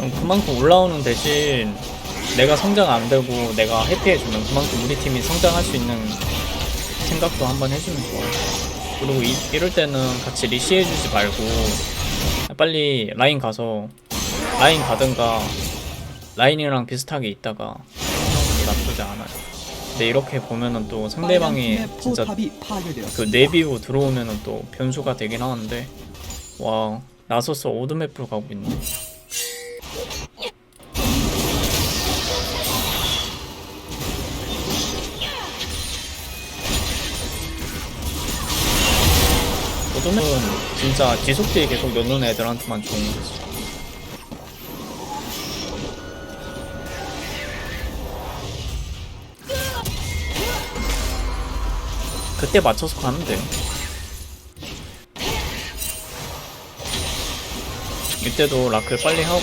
음, 그만큼 올라오는 대신 내가 성장 안 되고 내가 해피해주면 그만큼 우리 팀이 성장할 수 있는 생각도 한번 해주면 좋아요. 그리고 이, 이럴 때는 같이 리시해주지 말고 빨리 라인 가서 라인 가든가 라인이랑 비슷하게 있다가 나쁘지 않아요. 근데 이렇게 보면은 또 상대방이 진짜 그. 네비우 들어오면은 또 변수가 되긴 하는데 와 나서서 오드맵으로 가고 있네. 오드맵은 진짜 지속딜 계속 넣는 애들한테만 좋은 거지. 그때 맞춰서 가면 돼. 이때도 라클 빨리 하고.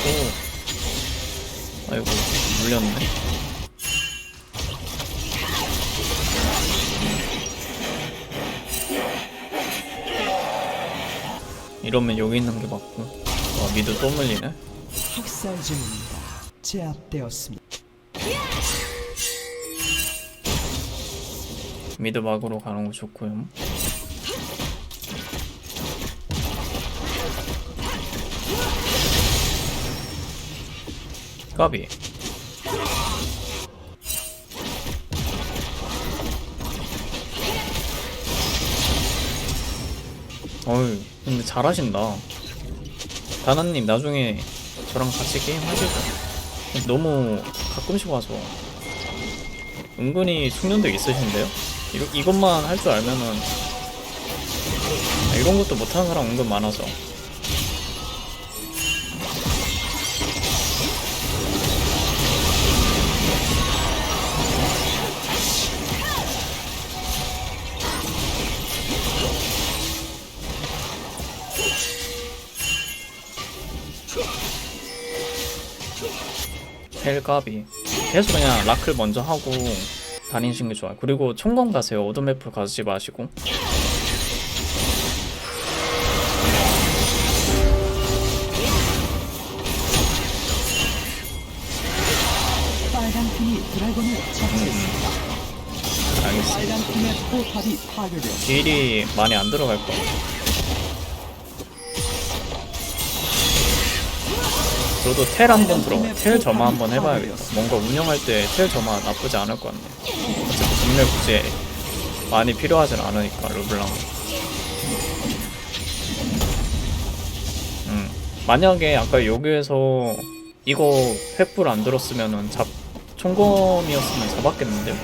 아이고 물렸네. 이러면 여기 있는 게 맞고. 와 미드 또 물리네. 학살 중입니다. 제압되었습니다. 미드 막으로 가는 거 좋고요 까비. 어이 근데 잘하신다. 다나님 나중에 저랑 같이 게임 하시죠 너무 가끔씩 와서. 은근히 숙련도 있으신데요? 이거, 이것만 할 줄 알면은 아, 이런 것도 못하는 사람 은근 많아서 헬가비 계속 그냥 라클 먼저 하고 다니시는 게 좋아요. 그리고 총검 가세요. 오드맵프 가지 마시고. 빨간 팀이 드래곤을 처치했습니다. 알겠어 빨간 팀의 포탑이 파괴되었습니다. 딜이 많이 안 들어갈 거야 저도 텔 한번 들어가 텔 점화 한번 해봐야겠다. 뭔가 운영할 때 텔 점화 나쁘지 않을 것 같네. 어차피 정밀 굳이 많이 필요하진 않으니까 르블랑. 음 만약에 아까 여기에서 이거 횃불 안 들었으면은 잡 총검이었으면 잡았겠는데요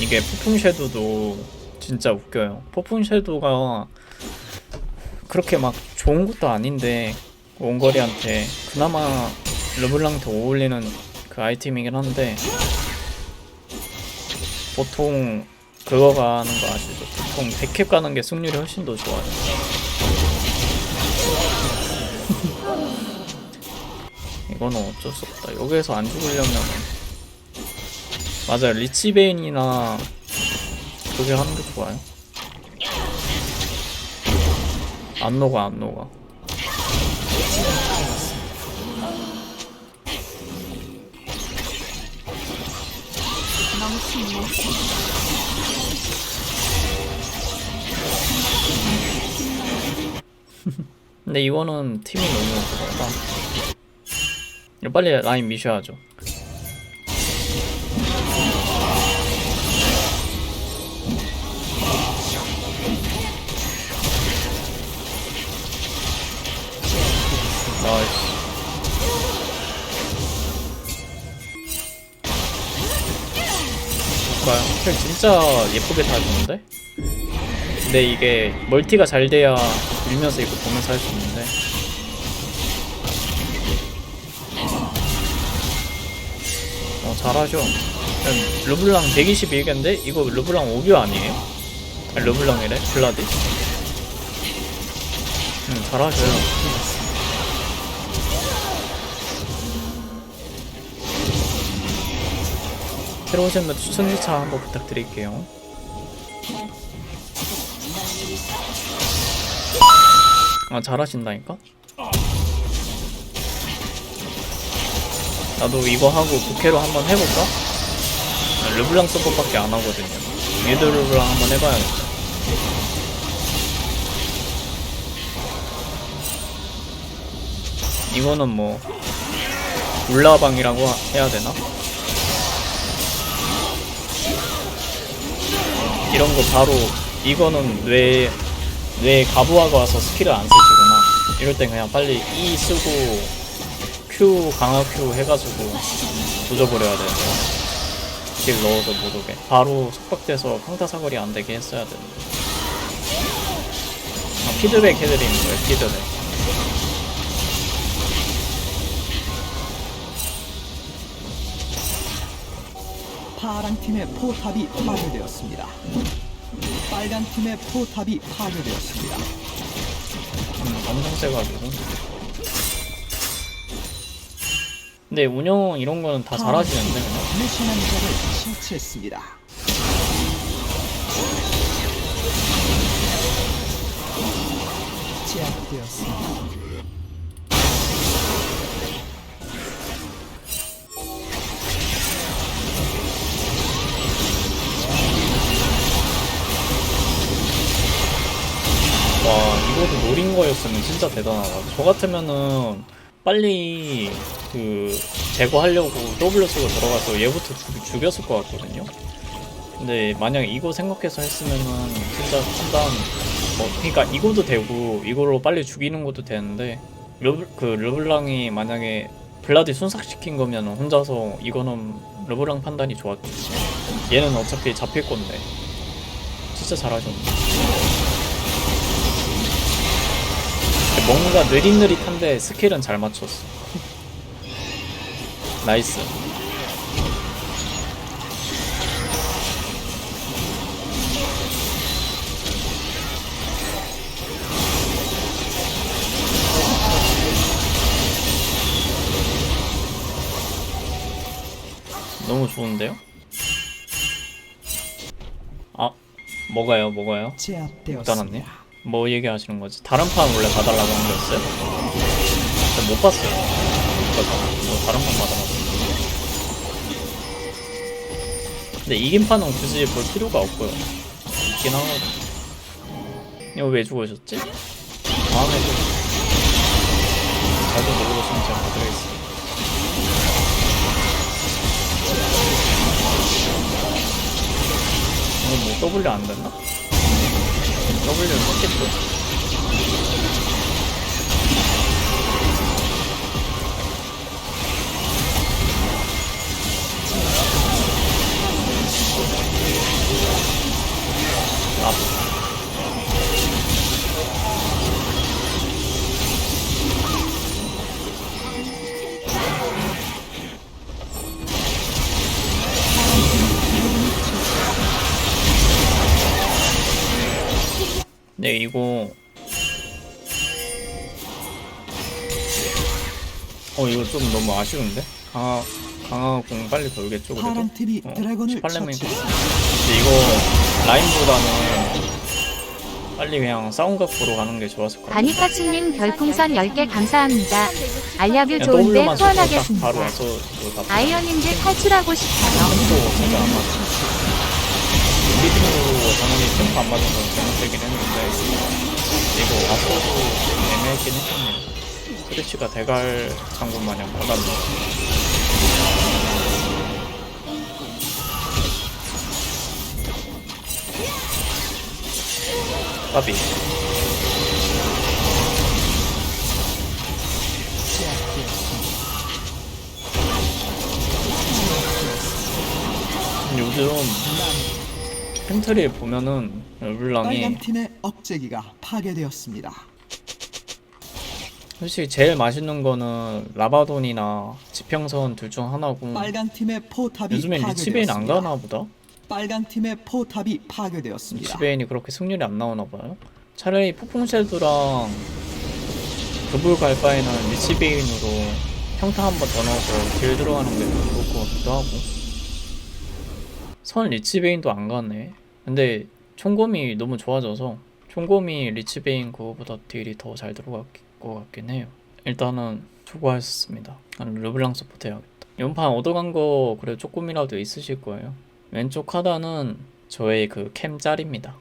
이게 폭풍 섀도도 진짜 웃겨요. 폭풍 섀도가 그렇게 막 좋은 것도 아닌데 원거리한테 그나마 르블랑한테 어울리는 그 아이템이긴 한데 보통 그거 가는 거 아시죠? 보통 100캡 가는 게 승률이 훨씬 더 좋아요. 이거는 어쩔 수 없다. 여기에서 안 죽으려면 맞아요. 리치베인이나 그게 하는 게 좋아요. 안 녹아, 안 녹아. 근데 이거는 팀이 너무 그렇다. 빨리 라인 미셔야죠. 볼까요? 킬 진짜 예쁘게 다 주는데? 근데 이게 멀티가 잘 돼야 밀면서 이거 보면서 할 수 있는데 어 잘하죠 음, 르블랑 121개인데 이거 르블랑 5교 아니에요? 아니 르블랑이래? 블라디? 음 잘하셔 새로 오신 분 추천 주차 한번 부탁드릴게요. 아 잘하신다니까? 나도 이거 하고 부캐로 한번 해볼까? 아, 르블랑 서폿밖에 안 하거든요. 미드 르블랑 한번 해봐야겠다. 이거는 뭐 울라방이라고 하- 해야 되나? 이런 거 바로 이거는 뇌, 뇌 가부하가 와서 스킬을 안 쓰시구나. 이럴 땐 그냥 빨리 E 쓰고 Q 강화 Q 해가지고 조져버려야 되는데 딜 넣어서 못 오게. 바로 속박돼서 평타 사거리 안 되게 했어야 되는데. 아, 피드백 해드리는 거예요 피드백 파란 팀의 포탑이 파괴되었습니다. 빨간 팀의 포탑이 파괴되었습니다. 음, 엄청 세가지고 근데 운영 이런 거는 다 잘하시는데 그냥 미션 한 자를 실치했습니다. 제압되었습니다. 노린 거였으면 진짜 대단하다. 저 같으면은 빨리 그 제거하려고 W 쓰고 들어가서 얘부터 죽, 죽였을 것 같거든요. 근데 만약 이거 생각해서 했으면은 진짜 판단 뭐 그러니까 이거도 되고 이걸로 빨리 죽이는 것도 되는데 르블, 그 르블랑이 만약에 블라디 순삭시킨 거면 혼자서 이거는 르블랑 판단이 좋았겠지. 얘는 어차피 잡힐 건데. 진짜 잘하셨네 뭔가 느릿느릿한데 스킬은 잘 맞췄어. 나이스. 너무 좋은데요? 아, 뭐가요, 뭐가요? 못 제압되었습니다. 알았네. 뭐 얘기하시는 거지? 다른 판 원래 봐달라고 한 거였어요? 저못 봤어요. 그래서 뭐 다른 판 봐달라고. 근데 이긴 판은 굳이 볼 필요가 없고요. 있긴 하거든. 이거 왜 죽으셨지? 다음에 좀 자주 모르겠으면 제가 봐드리겠습니다. 이거 뭐 W 안 됐나? W를 썼겠죠. 아, 네 이거 어 이거 좀 너무 아쉬운데 강화 강화 공 빨리 돌겠죠 그래도 파란 팀이 어, 드래곤을 18레벨 처치했습니다. 근데 이거 라인보다는 빨리 그냥 싸움 각보로 가는 게 좋았을 것 같아요 바니카츠님 별풍선 10개 감사합니다. 알려뷰 그냥 좋은데 W만 딱 바로 후원하겠습니다. 와서 다 아이언님들 탈출하고 싶어요. 템포 진짜 안 맞아 템포 안 맞은 건 잘못되긴 했는데 이거 와서도 애매했긴 했겠네요. 스트레치가 대갈 장군 마냥 받았네. 까비. 요즘 팬트리 보면은 르블랑이 빨간 팀의 억제기가 파괴되었습니다. 솔직히 제일 맛있는 거는 라바돈이나 지평선 둘 중 하나고 빨간 팀의 포탑이 요즘엔 리치베인 안 파괴되었습니다. 가나 보다 빨간 팀의 포탑이 파괴되었습니다. 리치베인이 그렇게 승률이 안 나오나 봐요 차라리 폭풍쉘드랑 그불 갈 바에는 리치베인으로 평타 한 번 더 넣어서 딜 들어가는 게 좋을 것 같기도 하고 선 리치베인도 안 가네. 근데 총검이 너무 좋아져서 총검이 리치베인 그거보다 딜이 더 잘 들어갈 것 같긴 해요. 일단은 수고하셨습니다. 나는 르블랑 서포트 해야겠다. 연판 얻어간 거 그래도 조금이라도 있으실 거예요. 왼쪽 하단은 저의 그 캠 짤입니다.